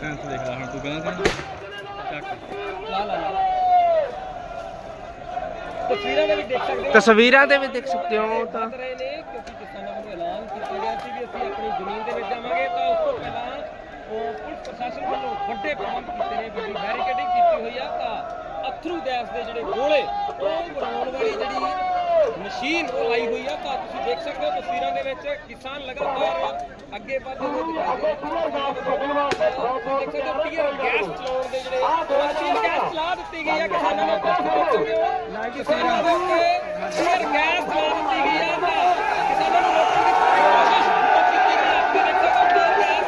Sense ਦੇਖ ਲੈ ਹੁਣ ਤੂੰ ਕਹਿੰਦਾ ਚੱਕ ਲਾ ਲਾ। ਤਸਵੀਰਾਂ ਦੇ ਵੀ ਦੇਖ ਸਕਦੇ ਹੋ। ਤਸਵੀਰਾਂ ਦੇ ਵੀ ਦੇਖ ਸਕਦੇ ਹੋ ਤਾਂ। ਰਹੇ ਨੇ ਕਿਉਂਕਿ ਕਿਸਾਨਾਂ ਵੱਲੋਂ ਐਲਾਨ ਕੀਤਾ ਗਿਆ ਸੀ ਵੀ ਅਸੀਂ ਆਪਣੀ ਜ਼ਮੀਨ ਦੇ ਵਿੱਚ ਜਾਵਾਂਗੇ। ਤਾਂ ਉਸ ਤੋਂ ਪਹਿਲਾਂ ਉਹ ਪੁਲਿਸ ਪ੍ਰਸ਼ਾਸਨ ਵੱਲੋਂ ਵੱਡੇ ਪ੍ਰਬੰਧ ਕੀਤੇ ਨੇ ਵੱਡੀ ਬੈਰੀਕੇਡਿੰਗ ਕੀਤੀ ਹੋਈ ਆ। ਤਾਂ ਅਥਰੂ ਗੈਸ ਦੇ ਜਿਹੜੇ ਗੋਲੇ ਉਹ ਬਣਾਉਣ ਵਾਲੀ ਜਿਹੜੀ ਮਸ਼ੀਨ ਉਹ ਲਾਈ ਹੋਈ ਆ। ਤਾਂ ਤੁਸੀਂ ਦੇਖ ਸਕਦੇ ਹੋ ਤਸਵੀਰਾਂ ਦੇ ਵਿੱਚ ਕਿਸਾਨ ਲਗਾਤਾਰ ਅੱਗੇ ਵਧਦੇ ਹੋਏ ਦਿਖਾਈ ਦੇ ਰਹੇ ਦੇਖ ਸਕਦੇ ਹੋ ਟੀਅਰ ਗੈਸ ਚਲਾਉਣ ਦੇ ਜਿਹੜੇ ਮਸ਼ੀਨ ਗੈਸ ਚਲਾ ਦਿੱਤੀ ਗਈ ਆ ਕਿਸਾਨਾਂ ਨੂੰ। ਕੁਝ ਦੇਖ ਸਕਦੇ ਹੋ ਕਿਸਾਨਾਂ ਦੇ ਉੱਤੇ ਟੀਅਰ ਗੈਸ ਚਲਾ ਦਿੱਤੀ ਗਈ ਆ ਤਾਂ ਕਿਸਾਨਾਂ ਨੂੰ ਰੋਕਣ ਦੀ ਕੋਸ਼ਿਸ਼ ਕੀਤੀ ਗਈ ਦੇਖ ਹੋ ਟੀਅਰ ਗੈਸ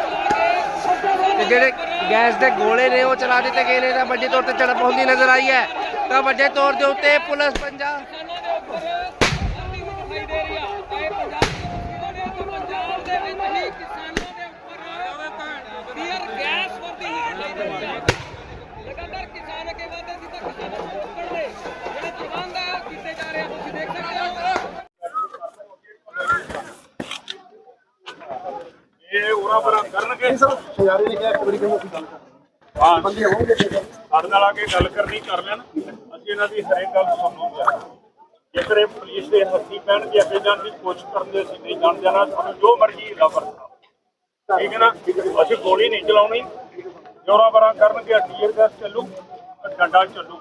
ਚਲਾ ਕੇ ਜਿਹੜੇ ਗੈਸ ਦੇ ਗੋਲੇ ਨੇ ਉਹ ਚਲਾ ਦਿੱਤੇ ਗਏ ਨੇ ਤਾਂ ਵੱਡੇ ਤੌਰ ਤੇ ਝੜਪ ਹੁੰਦੀ ਨਜ਼ਰ ਆਈ ਹੈ। ਤਾਂ ਵੱਡੇ ਤੌਰ ਦੇ ਉੱਤੇ ਪੁਲਿਸ ਪੰਜਾਬ ਕਿਸਾਨਾਂ ਦੇ ਉੱਪਰ ਅਰਲੀ ਦਿਖਾਈ ਦੇ ਰਹੀ ਆ। ਤਾਂ ਇਹ ਪੰਜਾਬ ਦੀ ਤਸਵੀਰਾਂ ਨੇ ਤਾਂ ਪੰਜਾਬ ਦੇ ਵਿੱਚ ਹੀ ਕਿਸਾਨਾਂ ਦੇ ਉੱਪਰ ਟੀਅਰ ਗੈਸ ਵਰਦੀ ਹੀ ਹੈ ਲਗਾਤਾਰ ਕਿਸਾਨ ਅੱਗੇ ਵਧਦੇ ਸੀ ਤਾਂ ਕਿਸਾਨਾਂ ਨੂੰ ਰੋਕਣ ਦੇ ਜਿਹੜੇ ਪ੍ਰਬੰਧ ਆ ਕੀਤੇ ਜਾ ਰਹੇ ਆ ਤੁਸੀਂ ਦੇਖ ਸਕਦੇ ਹੋ ਇਹ ਕਰਨਗੇ। ਸ਼ਿਆਰੀ ਨੇ ਕਿਹਾ ਇੱਕ ਵਾਰੀ ਕਹਿੰਦੇ ਅਸੀਂ ਗੱਲ ਕਰਦੇ ਹਾਂ। ਬੰਦੇ ਹੋਣਗੇ ਸਾਡੇ ਨਾਲ ਆ ਕੇ ਗੱਲ ਕਰਨੀ ਕਰ ਲੈਣ। ਅਸੀਂ ਇਹਨਾਂ ਦੀ ਹਰੇਕ ਗੱਲ ਸੁਣੂਗੇ ਜੇਕਰ ਇਹ ਪੁਲਿਸ ਦੇ ਹੱਥੀ ਪੈਣਗੇ ਅੱਗੇ ਜਾਣ ਦੀ ਕੋਸ਼ਿਸ਼ ਕਰਦੇ ਅਸੀਂ ਨਹੀਂ ਜਾਣ ਦੇਣਾ। ਸਾਨੂੰ ਜੋ ਮਰਜ਼ੀ ਲਵਰ ਠੀਕ ਹੈ ਨਾ? ਅਸੀਂ ਗੋਲੀ ਨਹੀਂ ਚਲਾਉਣੀ। ਜੋਰਾ ਬਰਾ ਕਰਨਗੇ ਟੀਅਰ ਗੈਸ ਚੱਲੂ ਡੰਡਾ ਚੱਲੂ।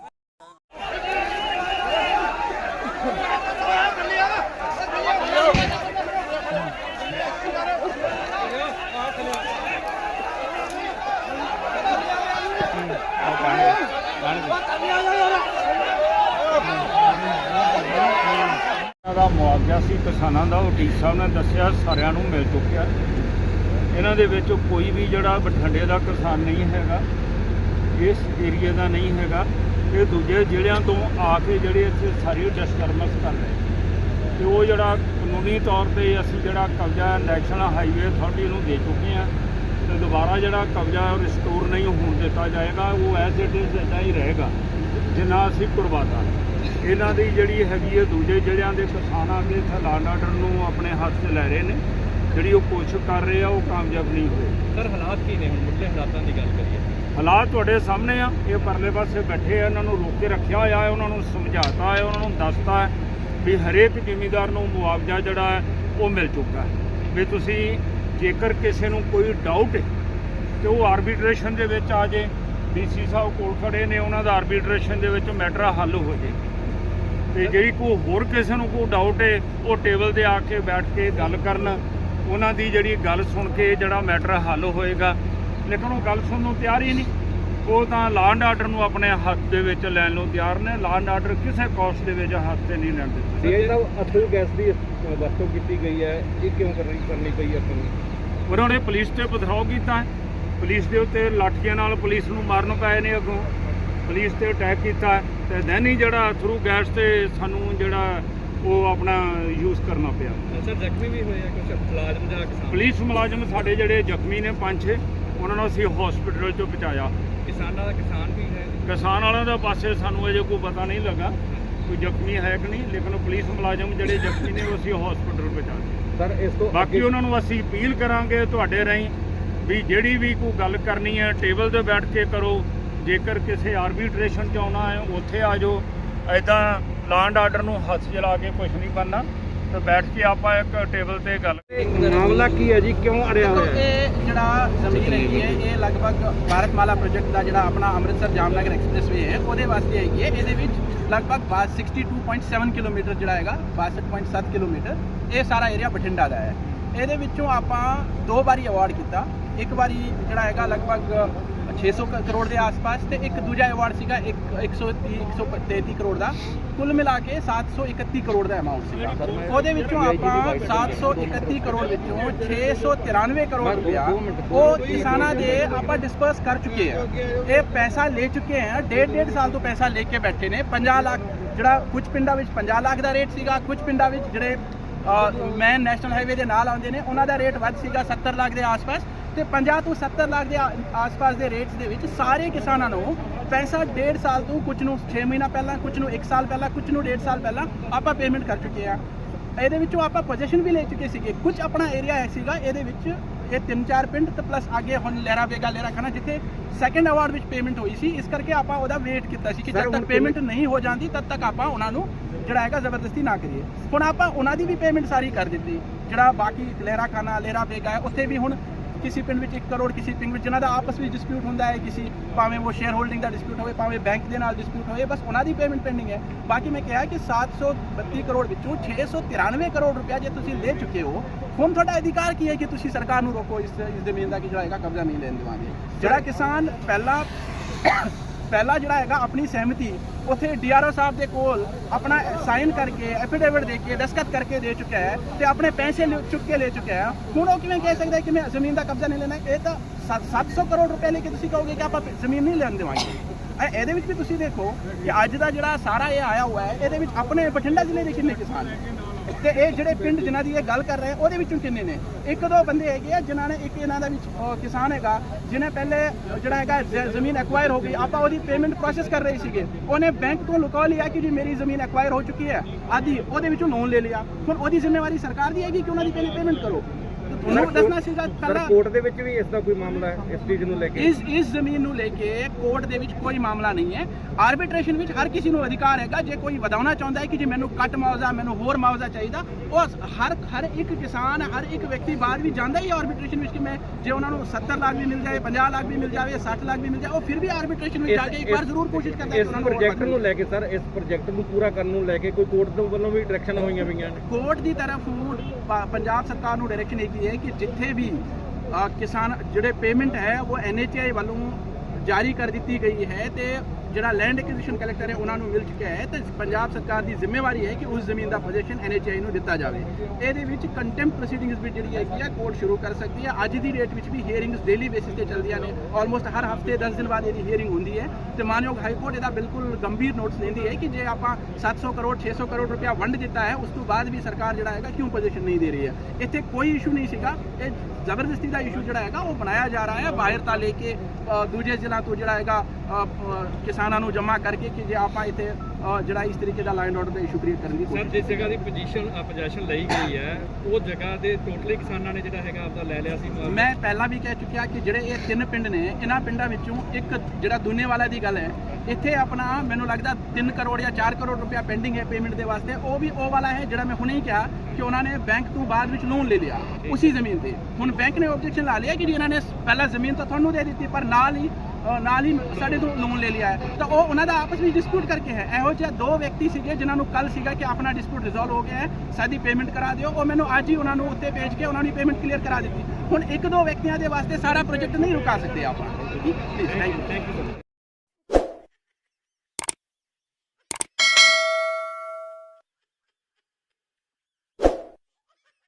ਦਾ ਮੁਆਵਜ਼ਾ ਸੀ, ਕਿਸਾਨਾਂ ਦਾ ਉਹ ਡੀ ਸਾਹਿਬ ਨੇ ਦੱਸਿਆ, ਸਾਰਿਆਂ ਨੂੰ ਮਿਲ ਚੁੱਕਿਆ। ਇਹਨਾਂ ਦੇ ਵਿੱਚ ਕੋਈ ਵੀ ਜਿਹੜਾ ਬਠਿੰਡੇ ਦਾ ਕਿਸਾਨ ਨਹੀਂ ਹੈਗਾ, ਇਸ ਏਰੀਏ ਦਾ ਨਹੀਂ ਹੈਗਾ, ਇਹ ਦੂਜੇ ਜ਼ਿਲ੍ਹਿਆਂ ਤੋਂ ਆ ਕੇ ਜਿਹੜੇ ਇੱਥੇ ਸਾਰੀ ਡਿਸਟਰਬੈਂਸ ਕਰ ਰਹੇ ਤੇ ਉਹ ਜਿਹੜਾ ਕਾਨੂੰਨੀ ਤੌਰ ਤੇ ਅਸੀਂ ਜਿਹੜਾ ਕਬਜ਼ਾ ਨੈਸ਼ਨਲ ਹਾਈਵੇ ਅਥਾਰਟੀ ਨੂੰ ਦੇ ਚੁੱਕੇ ਆ ਤੇ ਦੁਬਾਰਾ ਜਿਹੜਾ ਕਬਜ਼ਾ ਰਿਸਟੋਰ ਨਹੀਂ ਹੋਣ ਦਿੱਤਾ ਜਾਏਗਾ ਉਹ ਐਜ਼ ਇਟ ਇਜ਼ ਇੱਦਾਂ ਹੀ ਰਹੇਗਾ ਜਿੰਨਾ ਅਸੀਂ ਕਰਵਾਤਾ ਇਹਨਾਂ ਦੀ ਜਿਹੜੀ ਹੈਗੀ ਹੈ ਦੂਜੇ ਜ਼ਿਲ੍ਹਿਆਂ ਦੇ ਕਿਸਾਨਾਂ ਦੇ ਇੱਥੇ ਲਾਂਡ ਆਰਡਰ ਨੂੰ ਆਪਣੇ ਹੱਥ 'ਚ ਲੈ ਰਹੇ ਨੇ ਜਿਹੜੀ ਉਹ ਕੋਸ਼ਿਸ਼ ਕਰ ਰਹੇ ਆ ਉਹ ਕਾਮਯਾਬ ਨਹੀਂ ਹੋਏ। ਸਰ ਹਾਲਾਤ ਕੀ ਨੇ? ਹੁਣ ਮੁੱਢਲੇ ਹਾਲਾਤਾਂ ਦੀ ਗੱਲ ਕਰੀਏ। ਹਾਲਾਤ ਤੁਹਾਡੇ ਸਾਹਮਣੇ ਆ ਇਹ ਪਰਲੇ ਪਾਸੇ ਬੈਠੇ ਆ ਇਹਨਾਂ ਨੂੰ ਰੋਕ ਕੇ ਰੱਖਿਆ ਹੋਇਆ ਹੈ ਉਹਨਾਂ ਨੂੰ ਸਮਝਾਤਾ ਹੈ ਉਹਨਾਂ ਨੂੰ ਦੱਸਤਾ ਹੈ ਵੀ ਹਰੇਕ ਜ਼ਿਮੀਂਦਾਰ ਨੂੰ ਮੁਆਵਜ਼ਾ ਜਿਹੜਾ ਹੈ ਉਹ ਮਿਲ ਚੁੱਕਾ ਹੈ। ਵੀ ਤੁਸੀਂ ਜੇਕਰ ਕਿਸੇ ਨੂੰ ਕੋਈ ਡਾਊਟ ਹੈ ਤੇ ਉਹ ਆਰਬਿਟ੍ਰੇਸ਼ਨ ਦੇ ਵਿੱਚ ਆ ਜੇ ਡੀਸੀ ਸਾਹਿਬ ਕੋਲ ਖੜੇ ਨੇ ਉਹਨਾਂ ਦਾ ਆਰਬਿਟ੍ਰੇਸ਼ਨ ਦੇ ਵਿੱਚ ਮੈਟਰ ਹੱਲ ਹੋ ਜੇ। ਤੇ ਜਿਹੜੀ ਕੋਈ ਹੋਰ ਕਿਸੇ ਨੂੰ ਕੋਈ ਡਾਊਟ ਹੈ ਉਹ ਟੇਬਲ ਤੇ ਆ ਕੇ ਬੈਠ ਕੇ ਗੱਲ ਕਰਨ। ਉਹਨਾਂ ਦੀ ਜਿਹੜੀ ਗੱਲ ਸੁਣ ਕੇ ਜਿਹੜਾ ਮੈਟਰ ਹੱਲ ਹੋਏਗਾ। ਲੇਕਿਨ ਉਹ ਗੱਲ ਸੁਣਨ ਨੂੰ ਤਿਆਰ ਹੀ ਨਹੀਂ। ਉਹ ਤਾਂ ਲਾਂਡ ਆਰਡਰ ਨੂੰ ਆਪਣੇ ਹੱਥ ਦੇ ਵਿੱਚ ਲੈਣ ਨੂੰ ਤਿਆਰ ਨੇ। ਲਾਂਡ ਆਰਡਰ ਕਿਸੇ ਕੋਸਟ ਦੇ ਵਿੱਚ ਹੱਥ ਤੇ ਨਹੀਂ ਲੈਣ ਦਿੱਤਾ। ਸੀਆਈ ਸਾਹਿਬ ਅਥਰੂ ਗੈਸ ਦੀ ਵਰਤੋਂ ਕੀਤੀ ਗਈ ਹੈ ਇਹ ਕਿਉਂ ਕਰਨੀ ਕਰਨੀ ਪਈ ਆਪਾਂ ਨੂੰ ਉਹਨਾਂ ਨੇ ਪੁਲਿਸ ਤੇ ਪਥਰਾਓ ਕੀਤਾ ਪੁਲਿਸ ਦੇ ਉੱਤੇ ਲਾਠੀਆਂ ਨਾਲ ਪੁਲਿਸ ਨੂੰ ਮਾਰਨ ਪਏ ਨੇ ਅੱਗੋਂ। ਪੁਲਿਸ ਤੇ ਅਟੈਕ ਕੀਤਾ ਤੇ ਦੈਨ ਹੀ ਜਿਹੜਾ ਥਰੂ ਗੈਸ ਤੇ ਸਾਨੂੰ ਜਿਹੜਾ ਉਹ ਆਪਣਾ ਯੂਜ਼ ਕਰਨਾ ਪਿਆ। ਸਰ ਜ਼ਖਮੀ ਵੀ ਹੋਏ ਆ ਕੁਝ ਮੁਲਾਜ਼ਮ ਜਾਂ ਕਿਸਾਨ? ਪੁਲਿਸ ਮੁਲਾਜ਼ਮ ਸਾਡੇ ਜਿਹੜੇ ਜ਼ਖਮੀ ਨੇ ਪੰਜ ਛੇ ਉਹਨਾਂ ਨੂੰ ਅਸੀਂ ਹਸਪੀਟਲ ਚੋਂ ਬਚਾਇਆ। ਕਿਸਾਨਾਂ ਦਾ ਕਿਸਾਨ ਵੀ ਹੈ। ਕਿਸਾਨ ਵਾਲਿਆਂ ਦਾ ਪਾਸੇ ਸਾਨੂੰ ਅਜੇ ਕੋਈ ਪਤਾ ਨਹੀਂ ਲੱਗਾ। ਕੋਈ ਜ਼ਖਮੀ ਹੈ ਕਿ ਨਹੀਂ ਲੇਕਿਨ ਪੁਲਿਸ ਮੁਲਾਜ਼ਮ ਜਿਹੜੇ ਜ਼ਖਮੀ ਨੇ ਉਹ ਅਸੀਂ ਹਸਪੀਟਲ ਪਹੁੰਚਾ ਦਿੱਤੇ ਸਰ ਇਸ ਤੋਂ ਬਾਕੀ ਉਹਨਾਂ ਨੂੰ ਅਸੀਂ ਅਪੀਲ ਕਰਾਂਗੇ ਤੁਹਾਡੇ ਰਾਹੀਂ ਵੀ ਜਿਹੜੀ ਵੀ ਕੋਈ ਗੱਲ ਕਰਨੀ ਹੈ ਟੇਬਲ ਤੇ ਬੈਠ ਕੇ ਕਰੋ। ਜੇਕਰ ਕਿਸੇ ਆਰਬਿਟ੍ਰੇਸ਼ਨ 'ਚ ਆਉਣਾ ਹੈ ਉੱਥੇ ਆ ਜਾਓ। ਐਦਾਂ ਲਾਂਡ ਆਰਡਰ ਨੂੰ ਹੱਥ 'ਚ ਲਾ ਕੇ ਕੁਝ ਨਹੀਂ ਬਣਨਾ। ਤੇ ਬੈਠ ਕੇ ਆਪਾਂ ਇੱਕ ਟੇਬਲ ਤੇ ਗੱਲ ਮਾਮਲਾ ਕੀ ਹੈ ਜੀ? ਕਿਉਂ ਅੜਿਆ ਹੋਇਆ ਹੈ? ਇਹ ਜਿਹੜਾ ਜ਼ਮੀਨ ਹੈਗੀ ਹੈ ਇਹ ਲਗਭਗ ਭਾਰਤਮਾਲਾ ਪ੍ਰੋਜੈਕਟ ਦਾ ਜਿਹੜਾ ਆਪਣਾ ਅੰਮ੍ਰਿਤਸਰ ਜਾਮਨਗਰ ਐਕਸਪ੍ਰੈਸਵੇ ਹੈ ਉਹਦੇ ਵਾਸਤੇ ਹੈਗੀ ਹੈ। ਇਹਦੇ ਵਿੱਚ ਲਗਭਗ ਬਾਸ 62.7 ਕਿਲੋਮੀਟਰ ਜਿਹੜਾ ਹੈਗਾ 62.7 ਕਿਲੋਮੀਟਰ ਇਹ ਸਾਰਾ ਏਰੀਆ ਬਠਿੰਡਾ ਦਾ ਹੈ। ਇਹਦੇ ਵਿੱਚੋਂ ਆਪਾਂ ਦੋ ਵਾਰੀ ਅਵਾਰਡ ਕੀਤਾ। ਇੱਕ ਵਾਰੀ ਜਿਹੜਾ ਹੈਗਾ ਲਗਭਗ 600 ਕ- ਕਰੋੜ ਦੇ ਆਸ-ਪਾਸ ਤੇ ਇੱਕ ਦੂਜਾ ਅਵਾਰਡ ਸੀਗਾ ਇੱਕ 130 133 ਕਰੋੜ ਦਾ। ਕੁੱਲ ਮਿਲਾ ਕੇ 731 ਕਰੋੜ ਦਾ ਅਮਾਉਂਟ ਸੀਗਾ। ਉਹਦੇ ਵਿੱਚੋਂ ਆਪਾਂ 731 ਕਰੋੜ ਵਿੱਚੋਂ 693 ਕਰੋੜ ਰੁਪਇਆ ਉਹ ਕਿਸਾਨਾਂ ਦੇ ਆਪਾਂ ਡਿਸਪਰਸ ਕਰ ਚੁੱਕੇ ਆ। ਇਹ ਪੈਸਾ ਲੈ ਚੁੱਕੇ ਆ। ਡੇਢ ਡੇਢ ਸਾਲ ਤੋਂ ਪੈਸਾ ਲੈ ਕੇ ਬੈਠੇ ਨੇ। 50 ਲੱਖ ਜਿਹੜਾ ਕੁਝ ਪਿੰਡਾਂ ਵਿੱਚ 50 ਲੱਖ ਦਾ ਰੇਟ ਸੀਗਾ। ਕੁਝ ਪਿੰਡਾਂ ਵਿੱਚ ਜਿਹੜੇ ਮੈਨ ਨੈਸ਼ਨਲ ਹਾਈਵੇ ਦੇ ਨਾਲ ਆਉਂਦੇ ਨੇ ਉਹਨਾਂ ਦਾ ਰੇਟ ਵੱਧ ਸੀਗਾ 70 ਲੱਖ ਦੇ ਆਸ-ਪਾਸ। ਤੇ 50 ਤੋਂ 70 ਲੱਖ ਦੇ ਆਸ-ਪਾਸ ਦੇ ਰੇਟਸ ਦੇ ਵਿੱਚ ਸਾਰੇ ਕਿਸਾਨਾਂ ਨੂੰ ਪੈਸਾ ਡੇਢ ਸਾਲ ਤੋਂ ਕੁਝ ਨੂੰ 6 ਮਹੀਨਾ ਪਹਿਲਾਂ ਕੁਝ ਨੂੰ 1 ਸਾਲ ਪਹਿਲਾਂ ਕੁਝ ਨੂੰ ਡੇਢ ਸਾਲ ਪਹਿਲਾਂ ਆਪਾਂ ਪੇਮੈਂਟ ਕਰ ਚੁੱਕੇ ਆ ਇਹਦੇ ਵਿੱਚੋਂ ਆਪਾਂ ਪੋਜੀਸ਼ਨ ਵੀ ਲੈ ਚੁੱਕੇ ਸੀਗੇ। ਕੁਝ ਆਪਣਾ ਏਰੀਆ ਹੈ ਸੀਗਾ ਇਹਦੇ ਵਿੱਚ ਇਹ ਤਿੰਨ ਚਾਰ ਪਿੰਡ ਤੇ ਪਲੱਸ ਅੱਗੇ ਹੁਣ ਲਹਿਰਾ ਬੇਗਾ ਲਹਿਰਾ ਖਾਨਾ ਜਿੱਥੇ ਸੈਕੰਡ ਅਵਾਰਡ ਵਿੱਚ ਪੇਮੈਂਟ ਹੋਈ ਸੀ ਇਸ ਕਰਕੇ ਆਪਾਂ ਉਹਦਾ ਵੇਟ ਕੀਤਾ ਸੀ ਕਿ ਜਦ ਤੱਕ ਪੇਮੈਂਟ ਨਹੀਂ ਹੋ ਜਾਂਦੀ ਤਦ ਤੱਕ ਆਪਾਂ ਉਹਨਾਂ ਨੂੰ ਜਿਹੜਾ ਹੈਗਾ ਜ਼ਬਰਦਸਤੀ ਨਾ ਕਰੀਏ। ਹੁਣ ਆਪਾਂ ਉਹਨਾਂ ਦੀ ਵੀ ਪੇਮੈਂਟ ਸਾਰੀ ਕਰ ਦਿੱਤੀ। ਜਿਹੜਾ ਬਾਕੀ ਲਹਿਰਾ ਖਾਨਾ ਲਹਿਰਾ ਬੇਗਾ ਉੱਥੇ ਵੀ ਹੁਣ ਕਿਸੇ ਪਿੰਡ ਵਿੱਚ 1 ਕਰੋੜ, ਕਿਸੇ ਪਿੰਡ ਵਿੱਚ ਜਿਨ੍ਹਾਂ ਦਾ ਆਪਸ ਵਿੱਚ ਡਿਸਪਿਊਟ ਹੁੰਦਾ ਹੈ, ਕਿਸੇ ਭਾਵੇਂ ਉਹ ਸ਼ੇਅਰ ਹੋਲਡਿੰਗ ਦਾ ਡਿਸਪਿਊਟ ਹੋਵੇ, ਭਾਵੇਂ ਬੈਂਕ ਦੇ ਨਾਲ ਡਿਸਪਿਊਟ ਹੋਵੇ, ਬਸ ਉਹਨਾਂ ਦੀ ਪੇਮੈਂਟ ਪੈਂਡਿੰਗ ਹੈ। ਬਾਕੀ ਮੈਂ ਕਿਹਾ ਕਿ 732 ਕਰੋੜ ਵਿੱਚੋਂ 693 ਕਰੋੜ ਰੁਪਇਆ ਜੇ ਤੁਸੀਂ ਲੈ ਚੁੱਕੇ ਹੋ, ਹੁਣ ਤੁਹਾਡਾ ਅਧਿਕਾਰ ਕੀ ਹੈ ਕਿ ਤੁਸੀਂ ਸਰਕਾਰ ਨੂੰ ਰੋਕੋ, ਇਸ ਇਸ ਜ਼ਮੀਨ ਦਾ ਕਿ ਜਿਹੜਾ ਹੈਗਾ ਕਬਜ਼ਾ ਨਹੀਂ ਲੈਣ ਦੇਵਾਂਗੇ। ਜਿਹੜਾ ਕਿਸਾਨ ਪਹਿਲਾਂ ਪਹਿਲਾ ਜਿਹੜਾ ਹੈਗਾ ਆਪਣੀ ਸਹਿਮਤੀ, ਉਥੇ ਡੀਆਰਓ ਸਾਹਿਬ ਦੇ ਕੋਲ ਆਪਣਾ ਸਾਈਨ ਕਰਕੇ ਐਫੀਡੇਵਿਟ ਦੇ ਕੇ ਦਸਖਤ ਕਰਕੇ ਦੇ ਚੁੱਕਿਆ ਹੈ ਤੇ ਆਪਣੇ ਪੈਸੇ ਚੁੱਕ ਕੇ ਲੈ ਚੁੱਕਿਆ ਹੈ। ਹੁਣ ਉਹ ਕਿਵੇਂ ਕਹਿ ਸਕਦਾ ਕਿ ਮੈਂ ਜ਼ਮੀਨ ਦਾ ਕਬਜ਼ਾ ਨਹੀਂ ਲੈਣਾ? ਇਹ ਤਾਂ 700 ਕਰੋੜ ਰੁਪਏ ਲੈ ਕੇ ਤੁਸੀਂ ਕਹੋਗੇ ਕਿ ਆਪਾਂ ਜ਼ਮੀਨ ਨਹੀਂ ਲੈਣ ਦੇਵਾਂਗੇ। ਇਹਦੇ ਵਿੱਚ ਵੀ ਤੁਸੀਂ ਦੇਖੋ ਕਿ ਅੱਜ ਦਾ ਜਿਹੜਾ ਸਾਰਾ ਇਹ ਆਇਆ ਹੋਇਆ ਹੈ, ਇਹਦੇ ਵਿੱਚ ਆਪਣੇ ਬਠਿੰਡਾ ਜ਼ਿਲ੍ਹੇ ਦੇ ਕਿੰਨੇ ਕਿਸਾਨ ਹੈ ਤੇ ਇਹ ਜਿਹੜੇ ਪਿੰਡ ਜਿਨ੍ਹਾਂ ਦੀ ਇਹ ਗੱਲ ਕਰ ਰਹੇ ਉਹਦੇ ਵਿੱਚੋਂ ਕਿੰਨੇ ਨੇ? ਇੱਕ ਦੋ ਬੰਦੇ ਹੈਗੇ ਆ, ਜਿਨ੍ਹਾਂ ਨੇ ਇੱਕ ਇਹਨਾਂ ਦਾ ਵਿੱਚ ਕਿਸਾਨ ਹੈਗਾ, ਜਿਹਨੇ ਪਹਿਲੇ ਜਿਹੜਾ ਹੈਗਾ ਜ਼ਮੀਨ ਐਕਵਾਇਰ ਹੋ ਗਈ, ਆਪਾਂ ਉਹਦੀ ਪੇਮੈਂਟ ਪ੍ਰੋਸੈਸ ਕਰ ਰਹੇ ਸੀਗੇ। ਉਹਨੇ ਬੈਂਕ ਤੋਂ ਲੁਕਾ ਲਿਆ ਕਿ ਜੀ ਮੇਰੀ ਜ਼ਮੀਨ ਐਕਵਾਇਰ ਹੋ ਚੁੱਕੀ ਹੈ। ਆਦੀ, ਉਹਦੇ ਵਿੱਚੋਂ ਲੋਨ ਲੈ ਲਿਆ। ਹੁਣ ਉਹਦੀ ਜ਼ਿੰਮੇਵਾਰੀ ਸਰਕਾਰ ਦੀ ਹੈਗੀ ਕਿ ਉਹਨਾਂ ਦੀ ਪਹਿਲੇ ਪੇਮੈਂਟ ਕਰੋ? ਤੇ ਤੁਹਾਨੂੰ ਦੱਸਣਾ ਸੀਗਾ ਸਰ ਪਹਿਲਾਂ ਕੋਰਟ ਦੇ ਵਿੱਚ ਵੀ ਇਸ ਦਾ ਕੋਈ ਮਾਮਲਾ ਹੈ ਇਸ ਚੀਜ਼ ਨੂੰ ਲੈ ਕੇ? ਇਸ ਇਸ ਜ਼ਮੀਨ ਨੂੰ ਲੈ ਕੇ ਕੋਰਟ ਦੇ ਵਿੱਚ ਕੋਈ ਮਾਮਲਾ ਨਹੀਂ ਹੈ। ਆਰਬਿਟ੍ਰੇਸ਼ਨ ਵਿੱਚ ਹਰ ਕਿਸੇ ਨੂੰ ਅਧਿਕਾਰ ਹੈਗਾ। ਜੇ ਕੋਈ ਵਧਾਉਣਾ ਚਾਹੁੰਦਾ ਹੈ ਕਿ ਜੇ ਮੈਨੂੰ ਕੱਟ ਮੁਆਵਜ਼ਾ ਮੈਨੂੰ ਹੋਰ ਮੁਆਵਜ਼ਾ ਚਾਹੀਦਾ ਉਹ ਹਰ ਹਰ ਇੱਕ ਕਿਸਾਨ ਹਰ ਇੱਕ ਵਿਅਕਤੀ ਬਾਅਦ ਵੀ ਜਾਂਦਾ ਹੀ ਆਰਬਿਟ੍ਰੇਸ਼ਨ ਵਿੱਚ ਕਿ ਮੈਂ ਜੇ ਉਹਨਾਂ ਨੂੰ 70 ਲੱਖ ਵੀ ਮਿਲ ਜਾਏ 50 ਲੱਖ ਵੀ ਮਿਲ ਜਾਵੇ 60 ਲੱਖ ਵੀ ਮਿਲ ਜਾਏ ਉਹ ਫਿਰ ਵੀ ਆਰਬਿਟ੍ਰੇਸ਼ਨ ਵਿੱਚ ਜਾ ਕੇ ਇੱਕ ਵਾਰ ਜ਼ਰੂਰ ਕੋਸ਼ਿਸ਼ ਕਰਦਾ ਹੈ ਕਿ ਇਸ ਉਹਨਾਂ ਨੂੰ ਹੋਰ ਪ੍ਰੋਜੈਕਟ ਵੱਧ ਨੂੰ ਲੈ ਕੇ ਸਰ ਇਸ ਪ੍ਰੋਜੈਕਟ ਨੂੰ ਪੂਰਾ ਕਰਨ ਨੂੰ ਲੈ ਕੇ ਕੋਈ ਕੋਰਟ ਦੇ ਵੱਲੋਂ ਵੀ ਡਾਇਰੈਕਸ਼ਨ ਹੋਈਆਂ ਪਈਆਂ ਨੇ। ਕੋਰਟ ਦੀ ਤਰਫ ਪੰਜਾਬ ਸਰਕਾਰ ਨੂੰ ਡਾਇਰੈਕਸ਼ਨ ਹੈਗੀ ਹੈ ਕਿ ਜਿੱਥੇ ਵੀ ਕਿਸਾਨ ਜਿਹੜੇ ਪੇਮੈਂਟ ਹੈ, ਉਹ ਐਨਐਚਆਈ ਵੱਲੋਂ ਜਾਰੀ ਕਰ ਦਿੱਤੀ ਗਈ ਹੈ ਤੇ ਜਿਹੜਾ ਲੈਂਡ ਐਕੁਜੀਸ਼ਨ ਕਲੈਕਟਰ ਹੈ ਉਹਨਾਂ ਨੂੰ ਮਿਲ ਚੁੱਕਿਆ ਹੈ। ਤੇ ਪੰਜਾਬ ਸਰਕਾਰ ਦੀ ਜ਼ਿੰਮੇਵਾਰੀ ਹੈ ਕਿ ਉਸ ਜ਼ਮੀਨ ਦਾ ਪੋਜੀਸ਼ਨ ਐਨਐਚਆਈ ਨੂੰ ਦਿੱਤਾ ਜਾਵੇ। ਇਹਦੇ ਵਿੱਚ ਕੰਟੈਂਪਟ ਪ੍ਰੋਸੀਡਿੰਗਸ ਵੀ ਜਿਹੜੀ ਹੈਗੀ ਹੈ ਕੋਰਟ ਸ਼ੁਰੂ ਕਰ ਸਕਦੀ ਹੈ। ਅੱਜ ਦੀ ਡੇਟ ਵਿੱਚ ਵੀ ਹੀਅਰਿੰਗਸ ਡੇਲੀ ਬੇਸਿਸ ਤੇ ਚੱਲਦੀਆਂ ਨੇ। ਆਲਮੋਸਟ ਹਰ ਹਫ਼ਤੇ 10 ਦਿਨ ਬਾਅਦ ਇਹਦੀ ਹੀਅਰਿੰਗ ਹੁੰਦੀ ਹੈ। ਤੇ ਮਾਨਯੋਗ ਹਾਈ ਕੋਰਟ ਇਹਦਾ ਬਿਲਕੁਲ ਗੰਭੀਰ ਨੋਟਿਸ ਲੈਂਦੀ ਹੈ ਕਿ ਜੇ ਆਪਾਂ 700 ਕਰੋੜ 600 ਕਰੋੜ ਰੁਪਇਆ ਵੰਡ ਦਿੱਤਾ ਹੈ ਉਸ ਤੋਂ ਬਾਅਦ ਵੀ ਸਰਕਾਰ ਜਿਹੜਾ ਹੈਗਾ ਕਿਉਂ ਪੋਜੀਸ਼ਨ ਨਹੀਂ ਦੇ ਰਹੀ ਹੈ? ਇੱਥੇ ਕੋਈ ਇਸ਼ੂ ਨਹੀਂ ਸੀਗਾ। ਇਹ ਜ਼ਬਰਦਸਤੀ ਦਾ ਇਸ਼ੂ ਜਿਹੜਾ ਹੈਗਾ ਉਹ ਬਣਾਇਆ ਜਾ ਰਿਹਾ ਹੈ। ਬਾਹਰ ਤਾਂ ਲੈ ਕੇ ਦੂਜੇ ਜ਼ਿਲ੍ਹਾ ਤੋਂ ਜਿਹੜਾ ਹੈਗਾ ਅ, ਕਿਸਾਨਾਂ ਨੂੰ ਜਮ੍ਹਾਂ ਕਰਕੇ ਕਿ ਜੇ ਆਪਾਂ ਇੱਥੇ ਜਿਹੜਾ ਇਸ ਤਰੀਕੇ ਦਾ ਲਾਈਨ ਆਰਡਰ ਦਾ ਇਸ਼ੂ ਕ੍ਰੀਏਟ ਕਰਨ ਦੀ ਸਰ ਜਿਸ ਜਗ੍ਹਾ ਦੀ ਪੋਜੀਸ਼ਨ ਪੋਜੀਸ਼ਨ ਲਈ ਗਈ ਹੈ ਉਹ ਜਗ੍ਹਾ ਦੇ ਟੋਟਲੀ ਕਿਸਾਨਾਂ ਨੇ ਜਿਹੜਾ ਹੈਗਾ ਆਪਦਾ ਲੈ ਲਿਆ ਸੀ। ਮੈਂ ਪਹਿਲਾਂ ਵੀ ਕਹਿ ਚੁੱਕਿਆ ਕਿ ਜਿਹੜੇ ਇਹ ਤਿੰਨ ਪਿੰਡ ਨੇ ਇਹਨਾਂ ਪਿੰਡਾਂ ਵਿੱਚੋਂ ਇੱਕ ਜਿਹੜਾ ਦੁਨੇ ਵਾਲਾ ਦੀ ਗੱਲ ਹੈ ਇੱਥੇ ਆਪਣਾ ਮੈਨੂੰ ਲੱਗਦਾ 3 ਕਰੋੜ ਜਾਂ 4 ਕਰੋੜ ਰੁਪਇਆ ਪੈਂਡਿੰਗ ਹੈ ਪੇਮੈਂਟ ਦੇ ਵਾਸਤੇ। ਉਹ ਵੀ ਉਹ ਵਾਲਾ ਹੈ ਜਿਹੜਾ ਮੈਂ ਹੁਣੇ ਹੀ ਕਿਹਾ ਕਿ ਉਹਨਾਂ ਨੇ ਬੈਂਕ ਤੋਂ ਬਾਅਦ ਵਿੱਚ ਲੋਨ ਲੈ ਲਿਆ ਉਸੇ ਜ਼ਮੀਨ ਤੇ। ਹੁਣ ਬੈਂਕ ਨੇ ਆਬਜੈਕਸ਼ਨ ਲਾ ਲਿਆ ਕਿ ਇਹਨਾਂ ਨੇ ਪਹਿਲਾਂ ਜ਼ਮੀਨ ਤਾਂ ਤੁਹਾਨੂੰ ਦੇ ਦਿੱਤੀ ਪਰ ਨਾਲ ਹੀ ਨਾਲ ਹੀ ਸਾਡੇ ਤੋਂ ਲੋਨ ਲੈ ਲਿਆ ਹੈ। ਤਾਂ ਉਹ ਉਹਨਾਂ ਦਾ ਆਪਸ ਵਿੱਚ ਡਿਸਪਿਊਟ ਕਰਕੇ ਹੈ। ਇਹੋ ਜਿਹਾ ਦੋ ਵਿਅਕਤੀ ਸੀਗੇ ਜਿਨ੍ਹਾਂ ਨੂੰ ਕੱਲ ਸੀਗਾ ਕਿ ਆਪਣਾ ਡਿਸਪਿਊਟ ਰਿਜ਼ੋਲਵ ਹੋ ਗਿਆ ਹੈ। ਸਾਡੀ ਪੇਮੈਂਟ ਕਰਾ ਦਿਓ। ਉਹ ਮੈਨੂੰ ਅੱਜ ਹੀ ਉਹਨਾਂ ਨੂੰ ਉੱਤੇ ਭੇਜ ਕੇ ਉਹਨਾਂ ਦੀ ਪੇਮੈਂਟ ਕਲੀਅਰ ਕਰਾ ਦਿੱਤੀ। ਹੁਣ ਇੱਕ ਦੋ ਵਿਅਕਤੀਆਂ ਦੇ ਵਾਸਤੇ ਸਾਰਾ ਪ੍ਰੋਜੈਕਟ ਨਹੀਂ ਰੁਕਾ ਸਕਦੇ ਆਪਾਂ। ਠੀਕ? Please thank you